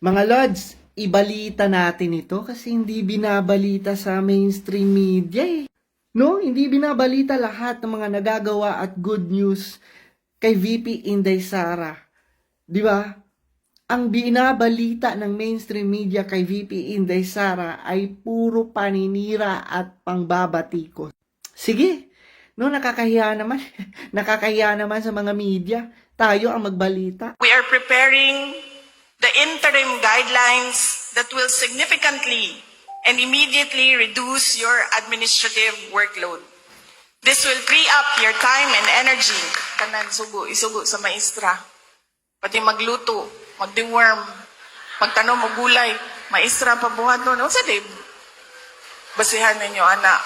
Mga Lods, ibalita natin ito kasi hindi binabalita sa mainstream media eh. No, hindi binabalita lahat ng mga nagagawa at good news kay VP Inday Sara. Di ba? Ang binabalita ng mainstream media kay VP Inday Sara ay puro paninira at pangbabatikos. Sige, no, nakakahiya naman. nakakahiya naman sa mga media. Tayo ang magbalita. We are preparing the interim guidelines that will significantly and immediately reduce your administrative workload. This will free up your time and energy. Kanan sugo, isugo sa maestra. Pati magluto, mag-deworm, magtanong mo gulay, maestra pabuhat nun. Unsa di? Basihan ninyo, anak.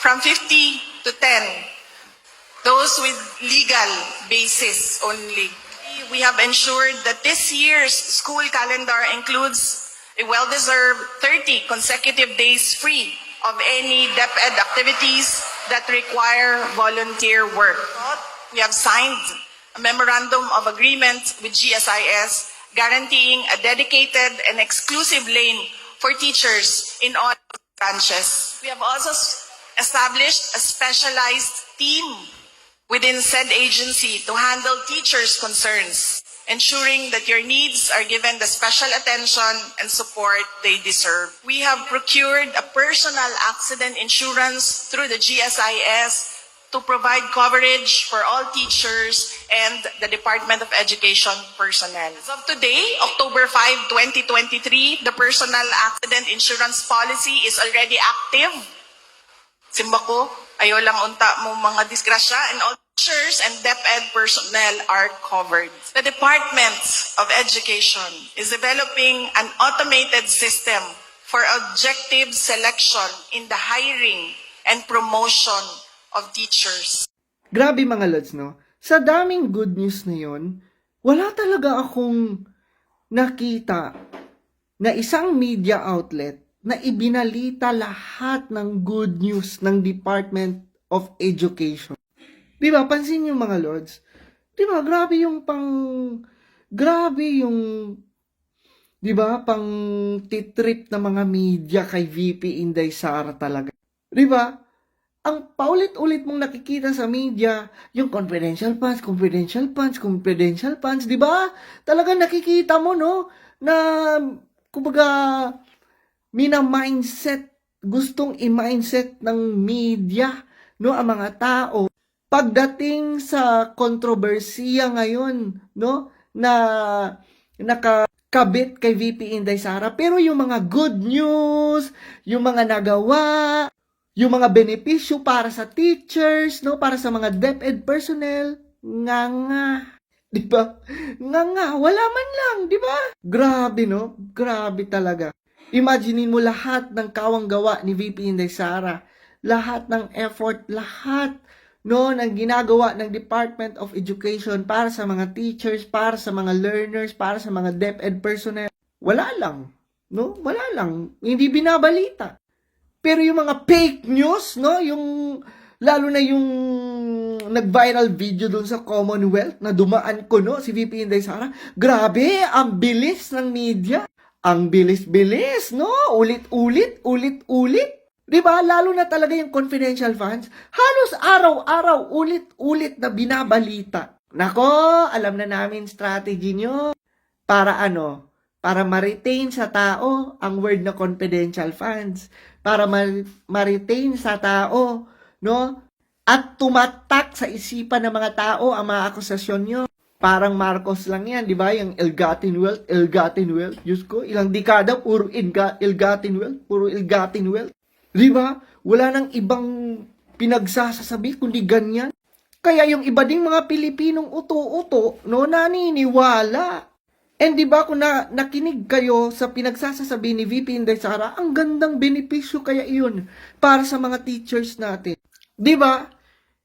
From 50 to 10, those with legal basis only. We have ensured that this year's school calendar includes a well-deserved 30 consecutive days free of any DepEd activities that require volunteer work. We have signed a memorandum of agreement with GSIS guaranteeing a dedicated and exclusive lane for teachers in all branches. We have also established a specialized team within said agency to handle teachers' concerns, ensuring that your needs are given the special attention and support they deserve. We have procured a personal accident insurance through the GSIS to provide coverage for all teachers and the Department of Education personnel. As of today, October 5, 2023, the personal accident insurance policy is already active Simba ko, ayaw lang unta mo mga disgrasya and all teachers and DepEd personnel are covered. The Department of Education is developing an automated system for objective selection in the hiring and promotion of teachers. Grabe mga lods, no? Sa daming good news na yon, wala talaga akong nakita na isang media outlet na ibinalita lahat ng good news ng Department of Education. Di ba? Pansin niyo mga lords. Di ba? Grabe yung pang... Grabe yung... Di ba? Pang titrip ng mga media kay VP Inday Sara talaga. Di ba? ang paulit-ulit mong nakikita sa media, yung confidential funds, confidential funds, confidential funds, di ba? Talaga nakikita mo, no? Na, kumbaga, mina-mindset, gustong i-mindset ng media, no? Ang mga tao. Pagdating sa kontrobersiya ngayon, no? Na, nakakabit kay VP Inday Sara. Pero yung mga good news, yung mga nagawa, yung mga benepisyo para sa teachers, no, para sa mga DepEd personnel, nga nga. Di ba? Nga nga, wala man lang, di ba? Grabe, no? Grabe talaga. Imaginein mo lahat ng kawang gawa ni VP Inday Sara. Lahat ng effort, lahat no, ng ginagawa ng Department of Education para sa mga teachers, para sa mga learners, para sa mga DepEd personnel. Wala lang. No? Wala lang. Hindi binabalita. Pero yung mga fake news, no, yung lalo na yung nag-viral video doon sa Commonwealth na dumaan ko, no, si VP Inday Sara. Grabe, ang bilis ng media. Ang bilis-bilis, no? Ulit-ulit, ulit-ulit. 'Di ba? Lalo na talaga yung confidential funds. Halos araw-araw, ulit-ulit na binabalita. Nako, alam na namin strategy nyo. Para ano? Para ma-retain sa tao ang word na confidential funds. Para ma- ma-retain sa tao, no? At tumatak sa isipan ng mga tao ang mga akusasyon nyo. Parang Marcos lang yan, di ba? Yung ill-gotten wealth, ill-gotten wealth. Diyos ko, ilang dekada, puro ilga- ill-gotten wealth, puro ill-gotten wealth. Di ba? Wala nang ibang pinagsasasabi kundi ganyan. Kaya yung iba ding mga Pilipinong uto-uto, no, naniniwala. And di ba kung na, nakinig kayo sa pinagsasasabi ni VP Inday Sara, ang gandang benepisyo kaya iyon para sa mga teachers natin. Di ba?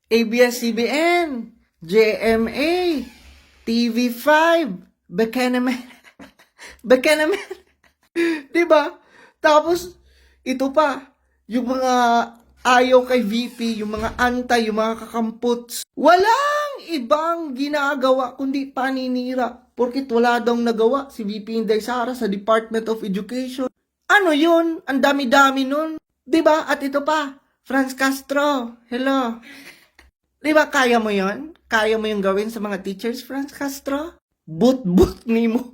ABS-CBN, JMA, TV5, Buchanan, Buchanan, di ba? Tapos, ito pa, yung mga ayaw kay VP, yung mga antay, yung mga kakamputs, walang ibang ginagawa kundi paninira. Porkit wala daw nagawa si VP Inday Sara sa Department of Education. Ano yun? Ang dami-dami nun. ba? At ito pa, Franz Castro. Hello. ba kaya mo 'yon? Kaya mo yung gawin sa mga teachers, Franz Castro? But-but ni mo.